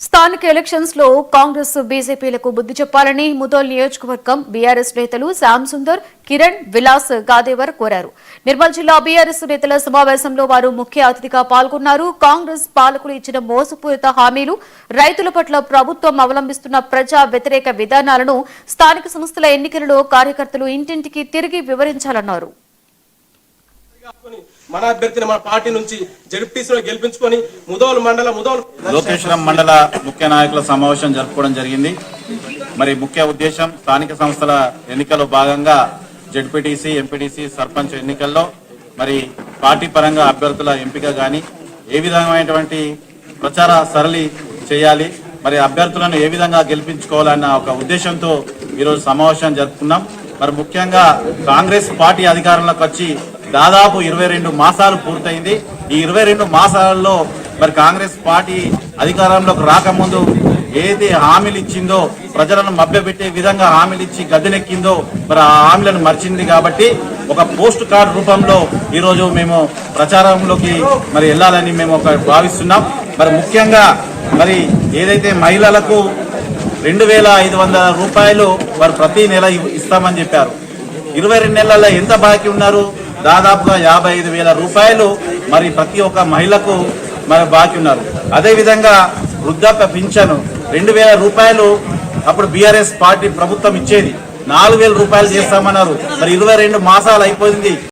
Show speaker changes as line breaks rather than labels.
స్థానిక ఎలక్షన్స్లో కాంగ్రెస్ బీజేపీలకు బుద్ధి చెప్పాలని ముదోల్ నియోజకవర్గం బీఆర్ఎస్ నేతలు శ్యామ్ సుందర్ కిరణ్ విలాస్ గాదేవర్ కోరారు. నిర్మల్ జిల్లా బీఆర్ఎస్ నేతల సమావేశంలో వారు ముఖ్య అతిథిగా పాల్గొన్నారు. కాంగ్రెస్ పాలకులు ఇచ్చిన మోసపూరిత హామీలు రైతుల పట్ల ప్రభుత్వం అవలంబిస్తున్న ప్రజా వ్యతిరేక విధానాలను స్థానిక సంస్థల ఎన్నికలలో కార్యకర్తలు ఇంటింటికి తిరిగి వివరించాలన్నారు.
మన అభ్యర్థిని మన పార్టీ నుంచి జడ్పీసీలో గెలిపించుకొని ముదోలు మండల ముదోలు
లోకేశ్వరం మండల ముఖ్య నాయకుల సమావేశం జరుపుకోవడం జరిగింది. మరి ముఖ్య ఉద్దేశం స్థానిక సంస్థల ఎన్నికల్లో భాగంగా జడ్పీటీసీ ఎంపీటీసీ సర్పంచ్ ఎన్నికల్లో మరి పార్టీ పరంగా అభ్యర్థుల ఎంపిక కానీ ఏ విధమైనటువంటి ప్రచార సరళి చేయాలి మరి అభ్యర్థులను ఏ విధంగా గెలిపించుకోవాలన్న ఒక ఉద్దేశంతో ఈరోజు సమావేశం జరుపుకున్నాం. మరి ముఖ్యంగా కాంగ్రెస్ పార్టీ అధికారంలోకి వచ్చి దాదాపు ఇరవై రెండు మాసాలు పూర్తయింది. ఈ ఇరవై రెండు మాసాలలో మరి కాంగ్రెస్ పార్టీ అధికారంలోకి రాకముందు ఏది హామీలు ఇచ్చిందో ప్రజలను మభ్యపెట్టే విధంగా హామీలు ఇచ్చి గద్దెనెక్కిందో మరి ఆ హామీలను మర్చింది కాబట్టి ఒక పోస్ట్ కార్డ్ రూపంలో ఈరోజు మేము ప్రచారంలోకి మరి వెళ్ళాలని మేము ఒక భావిస్తున్నాం. మరి ముఖ్యంగా మరి ఏదైతే మహిళలకు రెండు వేల ఐదు వందల రూపాయలు వారు ప్రతి నెల ఇస్తామని చెప్పారు. ఇరవై రెండు నెలల్లో ఎంత బాకీ ఉన్నారు? దాదాపుగా యాభై ఐదు వేల రూపాయలు మరి ప్రతి ఒక్క మహిళకు మరి బాకీ ఉన్నారు. అదేవిధంగా వృద్ధాప్య పింఛను రెండు వేల రూపాయలు అప్పుడు బీఆర్ఎస్ పార్టీ ప్రభుత్వం ఇచ్చేది. నాలుగు వేల రూపాయలు చేస్తామన్నారు. మరి ఇరవై రెండు మాసాలు అయిపోయింది.